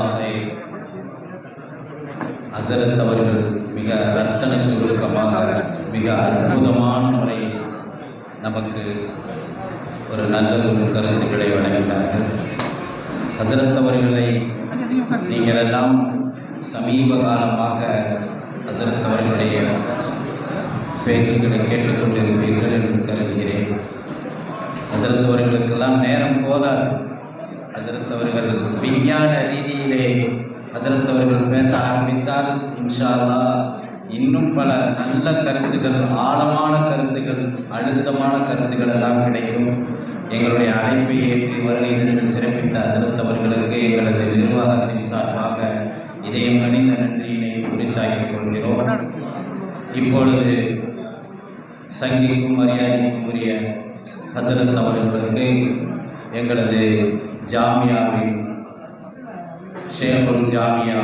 அதை அசரத் அவர்கள் மிக ரத்தன சுருக்கமாக மிக அற்புதமான முறையில் நமக்கு ஒரு நல்லதொரு கருத்துக்களை வழங்கினார்கள். ஹசரத் அவர்களை நீங்கள் எல்லாம் சமீப காலமாக ஹசரத் அவர்களுடைய பேச்சுக்களை கேட்டுக்கொண்டிருப்பீர்கள் என்று கருதுகிறேன். ஹசரத் அவர்களுக்கெல்லாம் நேரம் போதாது. ஹசரத் விஞ்ஞான ரீதியிலே ஹசரத் பேச ஆரம்பித்தால் இன்ஷால்லா இன்னும் பல நல்ல கருத்துக்கள் ஆழமான கருத்துக்கள் அழுத்தமான கருத்துக்கள் எல்லாம் கிடைக்கும். எங்களுடைய அழைப்பை ஏற்றி வருகை நின்று சிறப்பித்த ஹசரத் எங்களது நிர்வாகத்தின் சார்பாக இதயம் அணிந்த நன்றியினை உரித்தாக்கிக் கொள்கிறோம். இப்பொழுது சங்கிக்கும் மரியாதைக்கும் உரிய ஹசரத் அவர்களுக்கு எங்களது ஜாமியாவின் ஷேகுல் ஜாமியா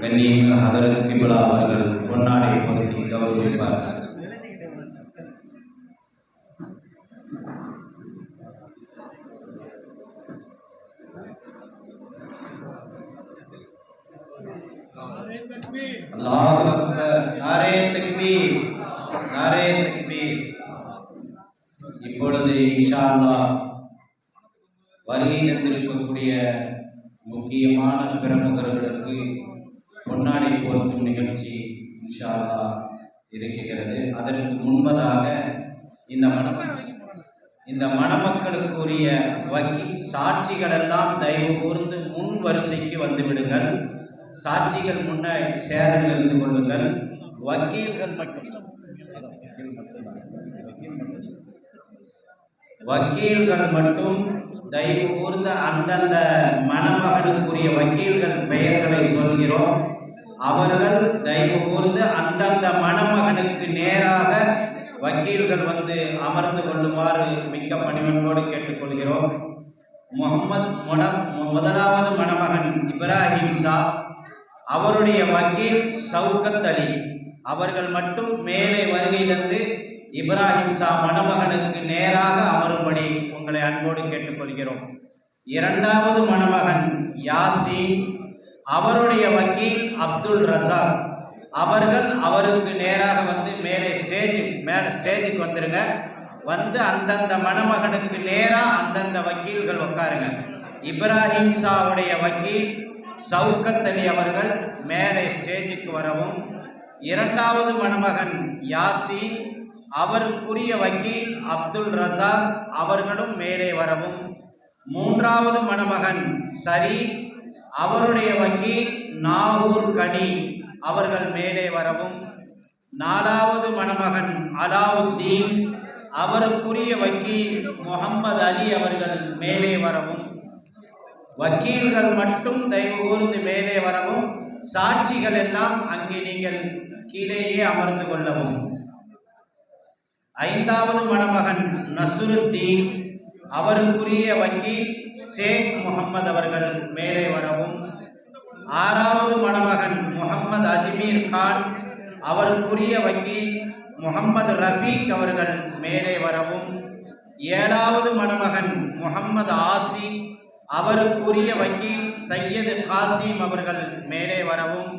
கண்ணியமிகு ஹசரத் கிபிலா அவர்கள் பொன்னாடை பொருத்தி கௌரவிப்பார்கள் நாரே தக்பீர் நாரே தக்பீர் இப்பொழுது இன்ஷா அல்லாஹ் வருகை தந்திருக்கக்கூடிய முக்கியமான பிரமுகர்களுக்கு பொன்னாடை போர்த்தும் நிகழ்ச்சி இன்ஷால்லா இருக்கிறது. அதற்கு முன்பதாக இந்த மணம இந்த மணமக்களுக்குரிய வக்கி சாட்சிகள் எல்லாம் தயவு கூர்ந்து முன் வரிசைக்கு வந்துவிடுங்கள். சாட்சிகள் முன்ன சேரில் இருந்து கொள்ளுங்கள். வக்கீல்கள் மட்டும் வக்கீல்கள் மட்டும் தயவு கூர்ந்த அந்தந்த மணமகனுக்குரிய வக்கீல்கள் பெயர்களை சொல்கிறோம். அவர்கள் தயவு கூர்ந்து அந்தந்த மணமகனுக்கு நேராக வக்கீல்கள் வந்து அமர்ந்து கொள்ளுமாறு மிக்க பணிவன்போடு கேட்டுக்கொள்கிறோம். முகமது முடம் முதலாவது மணமகன் இப்ராஹிம் ஷா அவருடைய வக்கீல் சவுகத் அலி. அவர்கள் மட்டும் மேலே வருகை தந்து இப்ராஹிம் ஷா மணமகனுக்கு நேராக அமரும்படி உங்களை அன்போடு கேட்டுக்கொள்கிறோம். இரண்டாவது மணமகன் யாசின் அவருடைய வக்கீல் அப்துல் ரசாக். அவர்கள் அவருக்கு நேராக வந்து மேலே ஸ்டேஜ் மேலே ஸ்டேஜுக்கு வந்துருங்க. வந்து அந்தந்த மணமகனுக்கு நேராக அந்தந்த வக்கீல்கள் உட்காருங்க. இப்ராஹிம் ஷாவுடைய வக்கீல் சவுக்கத் அலி அவர்கள் மேலே ஸ்டேஜுக்கு வரவும் இரண்டாவது மணமகன் யாசின் அவருக்குரிய வக்கீல் அப்துல் ரசாக் அவர்களும் மேலே வரவும். மூன்றாவது மணமகன் ஷரீப் அவருடைய வக்கீல் நாகூர் கனி அவர்கள் மேலே வரவும். நாலாவது மணமகன் அலாவுத்தீன் அவருக்குரிய வக்கீல் முகம்மது அலி அவர்கள் மேலே வரவும். வக்கீல்கள் மட்டும் தயவு கூர்ந்து மேலே வரவும். சாட்சிகள் எல்லாம் அங்கே நீங்கள் கீழேயே அமர்ந்து கொள்ளவும். ஐந்தாவது மணமகன் நசுருத்தீன் அவருக்குரிய வக்கீல் ஷேக் முகம்மது அவர்கள் மேலே வரவும். ஆறாவது மணமகன் முகம்மது அஜ்மீர் கான் அவருக்குரிய வக்கீல் முகம்மது ரஃபீக் அவர்கள் மேலே வரவும். ஏழாவது மணமகன் முகம்மது ஆசி அவருக்குரிய வக்கீல் சையது காசிம் அவர்கள் மேலே வரவும்.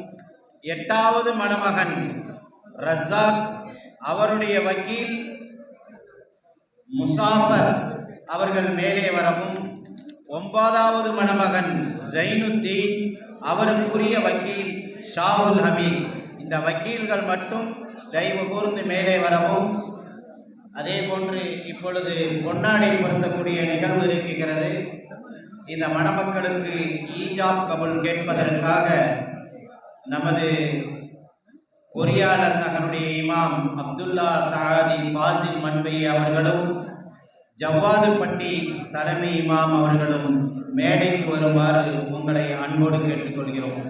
எட்டாவது மணமகன் ரஸாக் அவருடைய வக்கீல் முசாஃபர் அவர்கள் மேலே வரவும் ஒன்பதாவது மணமகன் ஜைனுத்தீன் அவருக்குரிய வக்கீல் ஷாவுல் ஹமீத். இந்த வக்கீல்கள் மட்டும் தயவு கூர்ந்து மேலே வரவும். அதே போன்று இப்பொழுது பொன்னாடை பொருத்தக்கூடிய நிகழ்வு இருக்கிறது. இந்த மணமக்களுக்கு ஈஜாப் கபுல் கேட்பதற்காக நமது பொறியாளர் நகருடைய இமாம் அப்துல்லா சஹாதி ஃபாசில் மண்பை அவர்களும் ஜவ்வாதுப்பட்டி தலைமை இமாம் அவர்களும் மேடைக்கு வருமாறு உங்களை அன்போடு கேட்டுக்கொள்கிறோம்.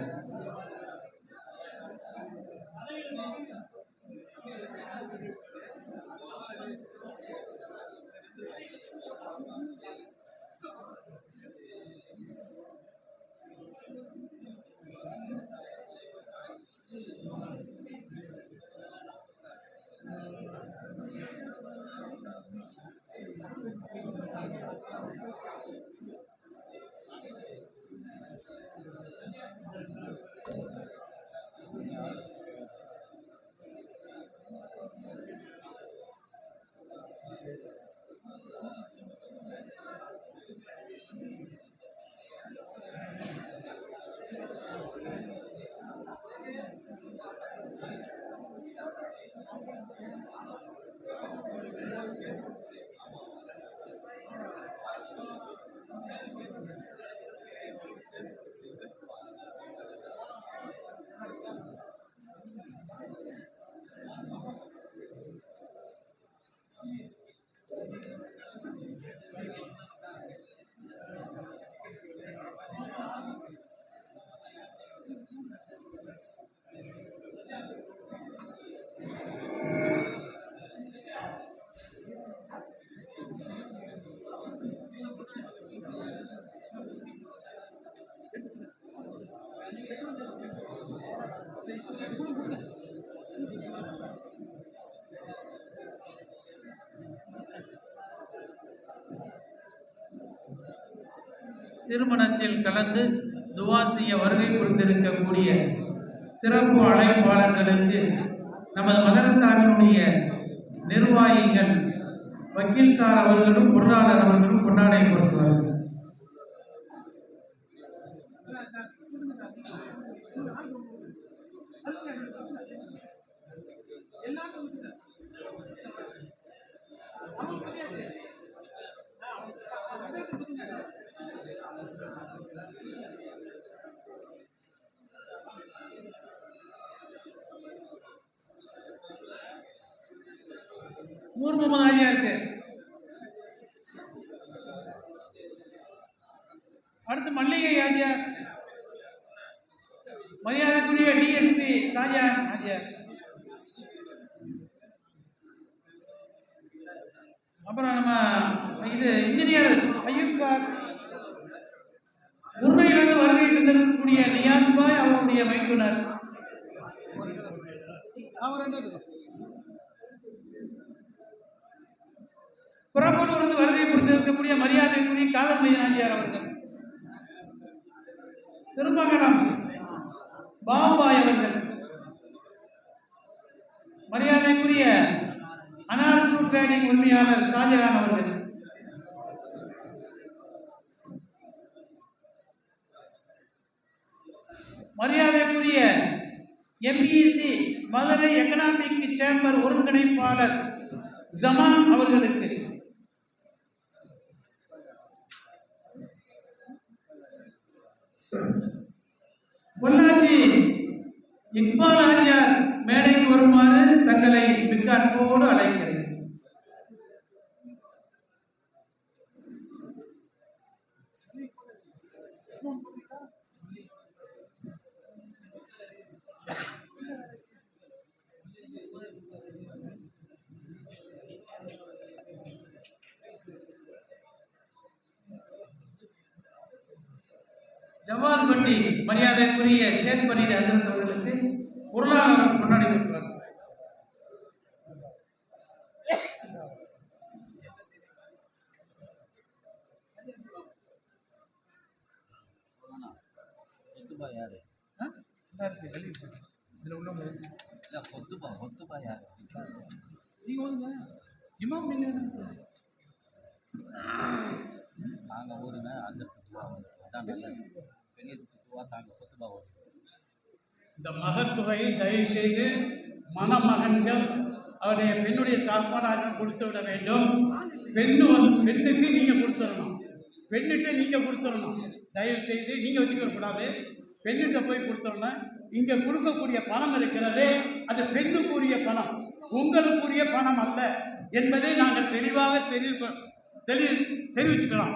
திருமணத்தில் கலந்து துவா செய்ய வருகை புரிந்திருக்கக்கூடிய சிறப்பு அழைப்பாளர்களுக்கு நமது மதரசாவினுடைய நிர்வாகிகள் வக்கீல் சார் அவர்களும் பொருளாளர் அவர்களும் கொண்டாடை கொடுக்கிறார்கள் நூறு ஆஜியா இருக்கு. அடுத்து மல்லிகை ஆஜியா மரியாதைக்குரிய டிஎஸ்பி சாஜியா ஆஜியா அப்புறம் நம்ம இது இன்ஜினியர் ஐயூப் சார். உண்மையிலிருந்து வருகை தந்திருக்கக்கூடிய நியாஸ் பாய் அவருடைய மைத்துனர். அவர் என்ன இருக்கு? வந்து வருகை புரிந்திருக்கக்கூடிய மரியாதைக்குரிய காதல் மையனாஞ்சியார் அவர்கள். திருமங்கலம் பாபாய் அவர்கள். மரியாதைக்குரிய அனாரசு ட்ரேடிங் உரிமையாளர் ஷாஜகான் அவர்கள். மரியாதைக்குரிய எம்பிசி மதுரை எக்கனாமிக் சேம்பர் ஒருங்கிணைப்பாளர் ஜமான் அவர்களுக்கு. இக்பால் ஆரியார் மேடைக்கு வருமாறு தங்களை மிக்க அன்போடு அழைக்கிறேன். ஜவால் பட்டி மரியாதைக்குரிய ஷேக் பண்ணி ஹசரத் அவர்களுக்கு பொருளாளர் கொண்டாடி இருக்கிறார் கொத்துபா யாரு. இதுல உள்ளவங்க. இல்ல யாரு இமாம் ஊருங்க துவா அதான் பெரிய துவா தாங்க இந்த மகத்துவையை தயவு செய்து மணமகன்கள் அவருடைய பெண்ணுடைய தாய்மாராக கொடுத்து விட வேண்டும். பெண்ணு பெண்ணுக்கு நீங்கள் கொடுத்துடணும். பெண்ணுகிட்ட நீங்கள் கொடுத்துடணும். தயவு செய்து நீங்கள் வச்சுக்க கூடாது பெண்ணுகிட்ட போய் கொடுத்தோம்னா இங்கே கொடுக்கக்கூடிய பணம் இருக்கிறது அது பெண்ணுக்குரிய பணம். உங்களுக்குரிய பணம் அல்ல என்பதை நாங்கள் தெளிவாக தெரிவி தெளி தெரிவிச்சுக்கிறோம்.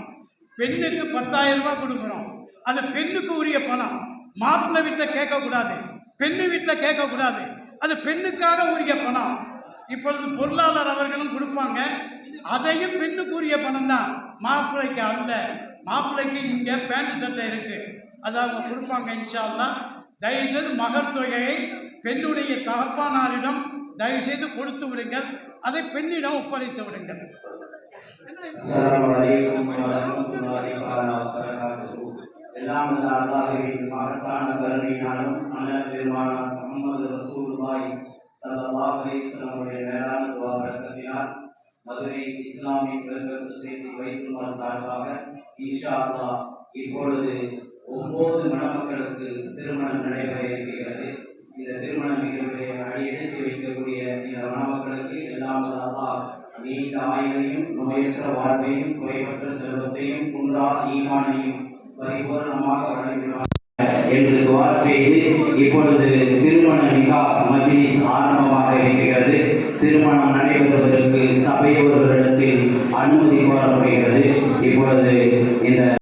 பெண்ணுக்கு பத்தாயிரம் ரூபாய் கொடுக்குறோம். அது பெண்ணுக்கு உரிய பணம். மாப்பிள்ளை வீட்டில் கேட்கக்கூடாது. பெண்ணு வீட்டில் கேட்கக்கூடாது. அது பெண்ணுக்காக உரிய பணம். இப்பொழுது பொருளாளர் அவர்களும் கொடுப்பாங்க. அதையும் பெண்ணுக்குரிய பணம் தான் மாப்பிள்ளைக்கு அல்ல. மாப்பிள்ளைக்கு இங்கே பேண்ட் சட்டை இருக்கு. அதை அவங்க கொடுப்பாங்க இன்ஷால்லா தயவுசெய்து மகர் தொகையை பெண்ணுடைய தகப்பானாரிடம் தயவுசெய்து கொடுத்து விடுங்கள். அதை பெண்ணிடம் ஒப்படைத்து விடுங்கள். எல்லாம் வல்ல அல்லாஹ்வின் மகத்தான கருணையினாலும் அண்ணல் பெருமானார் முகமது ரசூல் ஸல்லல்லாஹு அலைஹி மேலான துவா மதுரை இஸ்லாமிய வெல்ஃபேர் சொசைட்டி வைத்துமார் சார்பாக இன்ஷா அல்லா இப்பொழுது ஒன்பது மணமக்களுக்கு திருமணம் நடைபெற இருக்கிறது. இந்த திருமண நிகழ்வை அடியெடுத்து வைக்கக்கூடிய இந்த மணமக்களுக்கு எல்லாம் வல்ல அல்லாஹ் நீண்ட ஆயுளையும் நோயற்ற வாழ்வையும் குறைவற்ற செல்வத்தையும் குன்றா ஈமானையும் பரிபூர்ணமாக வழங்கினார் எங்களுக்கு துவா செய்து இப்பொழுது திருமண நிகா மஜ்லிஸ் ஆரம்பமாக இருக்கிறது. திருமணம் நடைபெறுவதற்கு சபையோர்களிடத்தில் அனுமதி கோரப்படுகிறது. இப்பொழுது இந்த